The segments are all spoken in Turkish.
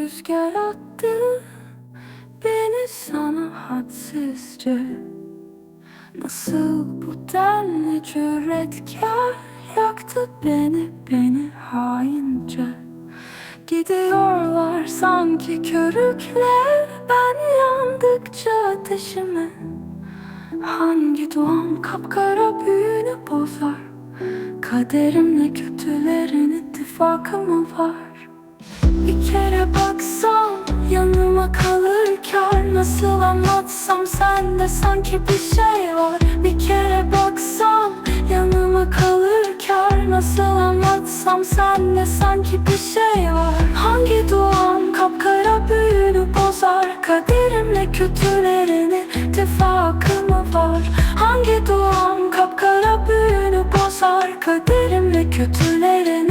rüzgar attı Beni sana hadsizce. Nasıl bu denli cüretkar Yaktı beni, beni haince? Gidiyorlar sanki körükle Ben yandıkça ateşime. Hangi duam kapkara büyünü bozar? Kaderimle kötülerin ittifakı mı var? Bir kere baksam yanıma kalır kar Nasıl anlatsam sende sanki bir şey var Bir kere baksam yanıma kalır kar Nasıl anlatsam sende sanki bir şey var Hangi duam kapkara büyünü bozar Kaderimle kötülerin ittifakı mı var? Hangi duam kapkara büyünü bozar Kaderimle kötülerin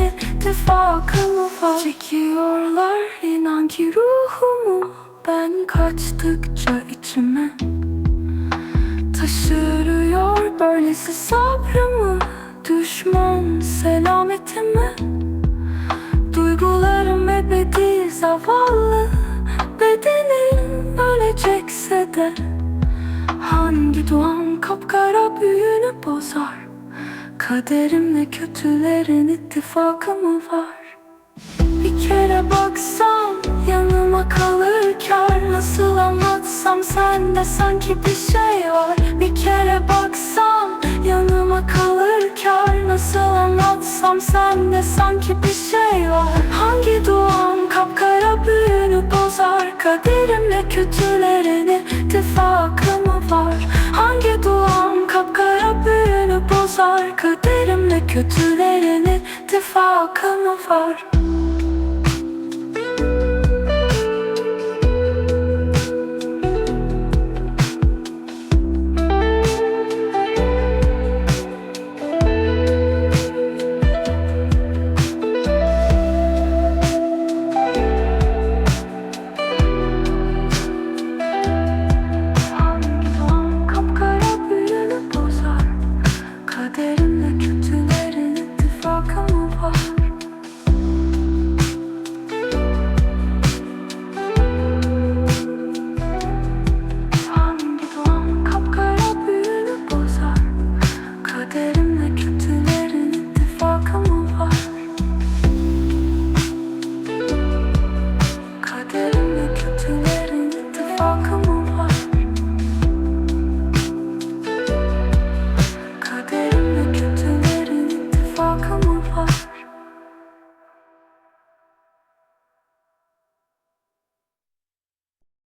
ittifakı mı var? Çekiyorlar inan ki ruhumu. Ben kaçtıkça içime Taşırıyor böylesi sabrımı. Düşman selametimi. Duygularım ebedi zavallı. Bedenim ölecekse de Hangi duam kapkara büyünü bozar Kaderimle kötülerin ittifakı mı var? Bir kere baksam yanıma kalır kar Nasıl anlatsam sende sanki bir şey var Bir kere baksam yanıma kalır kar Nasıl anlatsam sende sanki bir şey var Hangi duam kapkara büyünü bozar Kaderimle kötülerin ittifakı mı var? Hangi duam kapkara büyünü bozar Kaderimle kötülerin ittifakı mı var?